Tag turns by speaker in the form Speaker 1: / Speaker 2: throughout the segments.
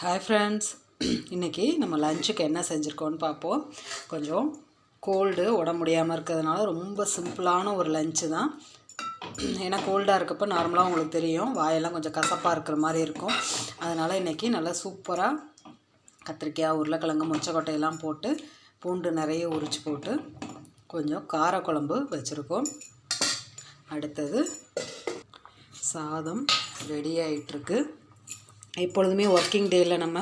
Speaker 1: Hi friends இன்றைக்கி நம்ம லஞ்சுக்கு என்ன செஞ்சுருக்கோன்னு பார்ப்போம். கொஞ்சம் கோல்டு உடம்பு முடியாமல் இருக்கிறதுனால ரொம்ப சிம்பிளான ஒரு லஞ்சு தான். ஏன்னா கோல்டாக இருக்கப்போ நார்மலாக உங்களுக்கு தெரியும். வாயெல்லாம் கொஞ்சம் கசப்பாக இருக்கிற மாதிரி இருக்கும். அதனால் இன்றைக்கி நல்லா சூப்பராக கத்திரிக்காய் உருளைக்கிழங்கு மொச்சக்கொட்டையெல்லாம் போட்டு பூண்டு நிறைய உரித்து போட்டு கொஞ்சம் காரக்குழம்பு வச்சுருக்கோம். அடுத்தது சாதம் ரெடி ஆகிட்டுருக்கு எப்பொழுதுமே ஒர்க்கிங் டேயில் நம்ம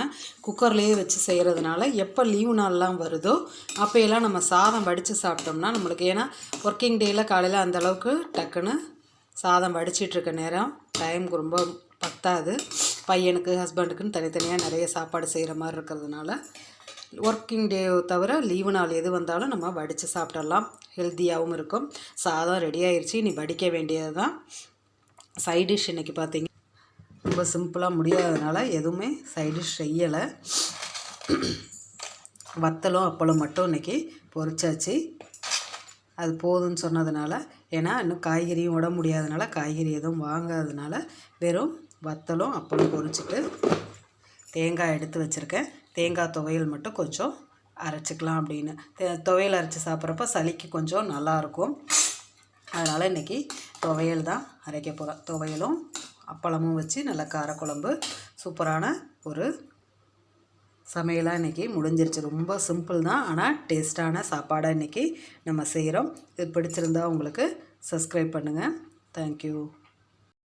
Speaker 1: குக்கர்லேயே வச்சு செய்கிறதுனால எப்போ லீவு நாள்லாம் வருதோ அப்போயெல்லாம் நம்ம சாதம் வடித்து சாப்பிட்டோம்னா நம்மளுக்கு ஏன்னா ஒர்க்கிங் டேயில் காலையில் அந்தளவுக்கு டக்குன்னு சாதம் வடிச்சிட்ருக்க நேரம் டைமுக்கு ரொம்ப பத்தாது. பையனுக்கு ஹஸ்பண்டுக்குன்னு தனித்தனியாக நிறைய சாப்பாடு செய்கிற மாதிரி இருக்கிறதுனால ஒர்க்கிங் டே தவிர லீவு நாள் எது வந்தாலும் நம்ம வடித்து சாப்பிடலாம். ஹெல்த்தியாகவும் இருக்கும். சாதம் ரெடி ஆயிடுச்சு நீ வடிக்க வேண்டியது தான் சைட் டிஷ் இன்றைக்கி பார்த்தீங்க. ரொம்ப சிம்பிளாக முடியாததுனால எதுவுமே சைடிஷ் செய்யலை. வத்தலும் அப்பளம் மட்டும் இன்றைக்கி பொரிச்சாச்சு. அது போதும்னு சொன்னதுனால ஏன்னா இன்னும் காய்கறியும் விட முடியாதனால காய்கறி எதுவும் வாங்காததுனால வெறும் வத்தலும் அப்பளம் பொரிச்சிட்டு தேங்காய் எடுத்து வச்சுருக்கேன். தேங்காய் துவையல் மட்டும் கொஞ்சம் அரைச்சிக்கலாம் அப்படின்னு. துவையல் அரைச்சி சாப்பிட்றப்ப சளிக்கு கொஞ்சம் நல்லாயிருக்கும். அதனால் இன்றைக்கி துவையல் தான் அரைக்க போகிறோம் துவையலும் அப்பளமும் வச்சு நல்ல காரக்குழம்பு. சூப்பரான ஒரு சமையலாக இன்றைக்கி முடிஞ்சிருச்சு. ரொம்ப சிம்பிள் தான் ஆனால் டேஸ்ட்டான சாப்பாடாக இன்றைக்கி நம்ம செய்கிறோம் இது பிடிச்சிருந்தா உங்களுக்கு சப்ஸ்கிரைப் பண்ணுங்கள் தேங்க்யூ